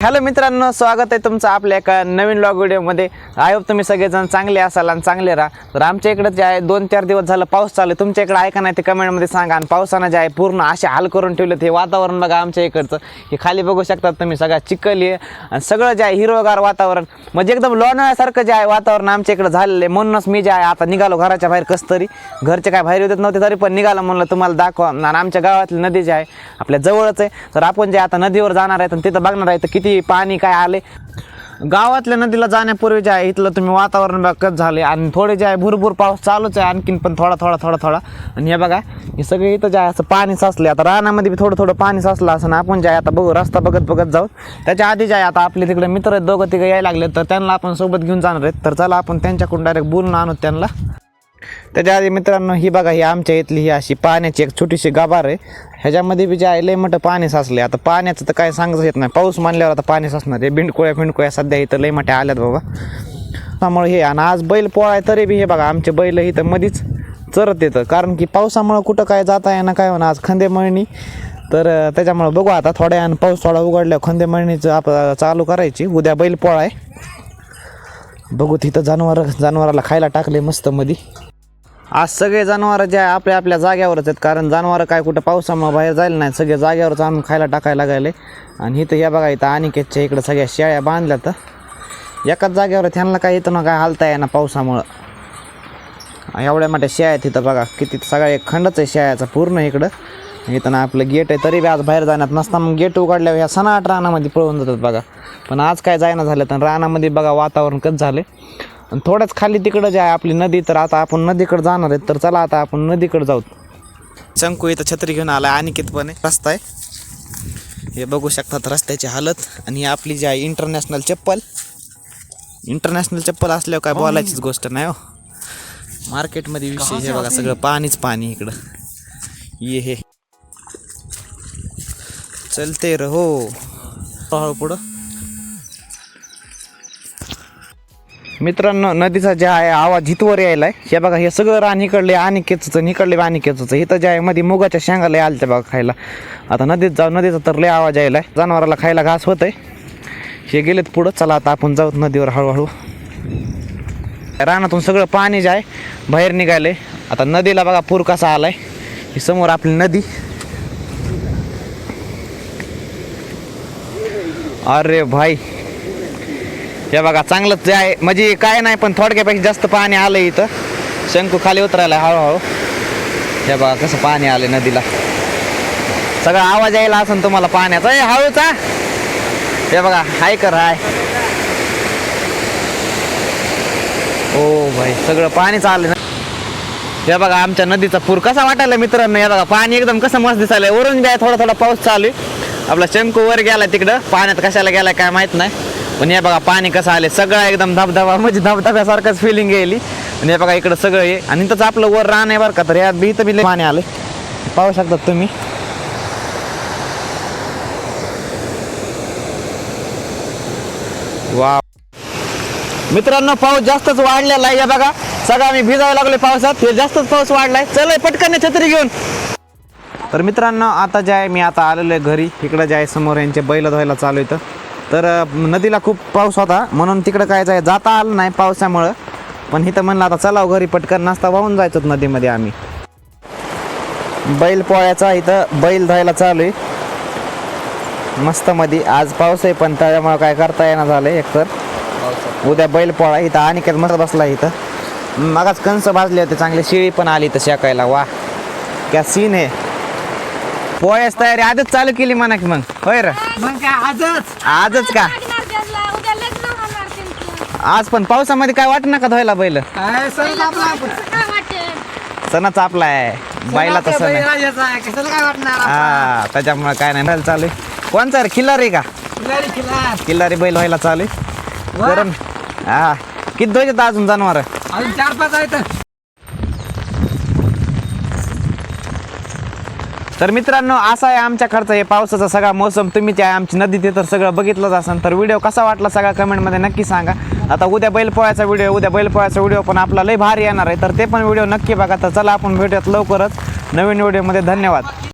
Hello मित्रांनो स्वागत आहे तुमचं आपल्या एका नवीन लॉग व्हिडिओमध्ये. आय होप तुम्ही सगळेजण चांगले असाल आणि चांगले राहा. तर आमच्या इकडं जे आहे दोन चार दिवस झालं पाऊस चालू आहे. तुमच्या इकडं ऐका नाही ते कमेंटमध्ये सांगा आणि पावसानं जे आहे पूर्ण असे हाल करून ठेवले हे वातावरण बघा आमच्या इकडचं. हे खाली बघू शकतात तुम्ही सगळा चिखल आहे. आणि सगळं जे आहे हिरवगार वातावरण. म्हणजे एकदम लोणाळ्यासारखं जे आहे वातावरण आमच्या इकडं झालेलं आहे. म्हणूनच मी जे आहे आता निघालो घराच्या बाहेर कसं तरी घरचे काय बाहेर येत नव्हते तरी पण निघालं म्हणलं तुम्हाला दाखवा. आणि आमच्या गावातली नदी जी आहे आपल्या जवळच आहे. तर आपण जे आता नदीवर जाणार आहे तर तिथं बघणार आहे तर किती पाणी काय आले? गावातल्या नदीला जाण्यापूर्वी जे आहे इथलं तुम्ही वातावरण बघा कसं झाले आणि थोडे जे आहे भरपूर पाऊस चालूच आहे आणखीन पण थोडा थोडा थोडा थोडा. आणि हे बघा हे सगळे इथं जे आहे असं पाणी साचले आता रानामध्ये बी थोडं थोडं पाणी साचलं असं आपण जे आहे आता बघू रस्ता बघत बघत जाऊ. त्याच्या आधी जे आहे आता आपले तिकडे मित्र दोघं तिघं यायला लागले तर त्यांना आपण सोबत घेऊन जाणार आहेत. तर चला आपण त्यांच्याकडून डायरेक्ट बोलून आणू त्यांना. त्याच्या आधी मित्रांनो ही बघा ही आमच्या इथली ही अशी पाण्याची एक छोटीशी गाभार आहे. ह्याच्यामध्ये बी जे आहे लय मोठं पाणी साचले आता पाण्याचं तर काय सांगता येत नाही. पाऊस मानल्यावर आता पाणी साचणार आहे. बिंडकोळ्या फिंडकोळ्या सध्या इथं लय मोठ्या आल्यात बाबा. त्यामुळे हे आणि आज बैल पोळाय आहे तरी बी हे बघा आमचे बैल इथं मधीच चरत येतं. कारण की पावसामुळं कुठं काय जाता येणं काय होणं आज खंदे मळणी. तर त्याच्यामुळं बघू आता थोड्या आणि पाऊस थोडा उघडल्यावर खंदे मळणीचं आप चालू करायची. उद्या बैल पोळा आहे बघू तिथं जनावर जनावराला खायला टाकले मस्त मधी. आज सगळे जनावरं जे आहे आपल्या आपल्या जाग्यावरच आहेत. कारण जनावरं काय कुठं पावसामुळे बाहेर जायला नाही. सगळे जाग्यावरच आणून खायला टाकायला लागले. आणि इथं या बघा इथं अनिकेतच्या इकडं सगळ्या शेळ्या बांधल्या तर एकाच जागेवर त्यांना काय इथं ना काय हालता येईना पावसामुळं. एवढ्या मोठ्या शेळ्या आहेत इथं बघा. किती सगळा एक खंडच आहे शेळ्याचा पूर्ण इकडं. इथं ना आपलं गेट आहे तरी बी आज बाहेर जाण्यात नसता. मग गेट उघडल्यावर ह्या सनाट रानामध्ये पळून जातात बघा. पण आज काय जायना झालं तर रानामध्ये बघा वातावरण कसं झालं. आणि थोडंच खाली तिकडं जे आहे आपली नदी तर आता आपण नदीकडे जाणार आहेत तर चला आता आपण नदीकडे जाऊ. शंकू इथं छत्री घेऊन आला आणि पण आहे. रस्ता आहे. हे बघू शकतात रस्त्याची हालत. आणि आपली जी आहे इंटरनॅशनल चप्पल. इंटरनॅशनल चप्पल असल्यावर काय बोलायचीच गोष्ट नाही हो. मार्केटमध्ये विषय हे बघा सगळं पाणीच पाणी इकडं. ये हे. चलते रहो हळू पुढं. मित्रांनो नदीचा जे आहे आवाज हितवर यायलाय. हे बघा हे सगळं रान इकडले आणि केचच इकडले आणि केचचं इथं जे आहे मध्ये मुगाच्या शेंगाला आलत्या बघा खायला. आता नदीत जाऊ नदीचा तर लय आवाज यायलाय. जनावराला खायला घास होत आहे हे गेलेत पुढं. चला आता आपण जाऊ नदीवर हळूहळू. रानातून सगळं पाणी जे आहे बाहेर निघाले आता नदीला बघा पूर कसा आलाय. ही समोर आपली नदी. अरे भाई हे बघा चांगलंच जे आहे. म्हणजे काय नाही पण थोडक्यापेक्षा जास्त पाणी आलं इथं. शंकू खाली उतरायला हळूहळू. हे बघा कसं पाणी आलं नदीला. सगळा आवाज यायला असेल तुम्हाला पाण्याचा. ए हळूचा. हे बघा हाय कर हाय ओ भाई सगळं पाणीच आलं ना. हे बघा आमच्या नदीचा पूर कसा वाटायला मित्रांनो? हे बघा पाणी एकदम कसं मस्त दिसायला. वरून काय थोडा थोडा पाऊस चालू आहे. आपला शंकू वर गेला तिकडं. पाण्यात कशाला गेला काय माहीत नाही. पण हे बघा पाणी कसं आले सगळं एकदम धबधबा म्हणजे धबधब्यासारखंच फिलिंग येईल आणि हे बघा इकडं सगळं आहे आणि तसं आपलं वर रान आहे बरं का तर यात बी इथं बी पाणी आले पाहू शकतात तुम्ही. वा मित्रांनो पाऊस जास्तच वाढलेला आहे या बघा. सगळं मी भिजावं लागलो पावसात हे जास्तच पाऊस वाढलाय. चल पटकन छत्री घेऊन. तर मित्रांनो आता जे आहे मी आता आलेलो आहे घरी. इकडं जे आहे समोर यांचे बैल धुवायला चालू इथं. तर नदीला खूप पाऊस होता. म्हणून तिकडं काय जाय जाता आलं नाही पावसामुळं. पण इथं म्हणलं आता चलाव घरी पटकन नाश्ता वाहून जायचो नदीमध्ये आम्ही. बैल पोळ्याचा इथं बैल धुवायला चालू आहे. मस्त मध्ये आज पाऊस आहे पण त्याच्यामुळं काय करता येणार झालंय एकतर. उद्या बैल पोळा इथं. आणि काय मस्त बसला इथं. मगाच कंस भाजले होते चांगले शिळी पण आली इथं शेकायला. वा क्या सीन आहे. पोळ्याच तयारी आजच चालू केली म्हणा की मग. होय र. मग काय आजच? आजच का. आज पण पावसामध्ये काय वाट नका धुवायला बैल? काय सणाच आपला आहे. कशाला काय वाटणार हा त्याच्यामुळे काय नाही राहायला चालू आहे. कोणचा रे? खिल्लारी का? खिलारी खिलार किल्लारी बैल व्हायला चालू आहे. वा. गरम. हा. किती धुवायचे अजून जनावर? अजून चार पाच आहेत. तर मित्रांनो असा आहे आमच्या खर्च. हे पावसाचा सगळा मोसम. तुम्ही त्या आमची नदी ते तर सगळं बघितलंच असाल. तर व्हिडिओ कसा वाटला सगळा कमेंटमध्ये नक्की सांगा. आता उद्या बैलपोळ्याचा व्हिडिओ उद्या बैलपोळ्याचा व्हिडिओ पण आपला लय भारी येणार आहे. तर ते पण व्हिडिओ नक्की बघा. तर चला आपण भेटूयात लवकरच. नवीन व्हिडिओमध्ये धन्यवाद.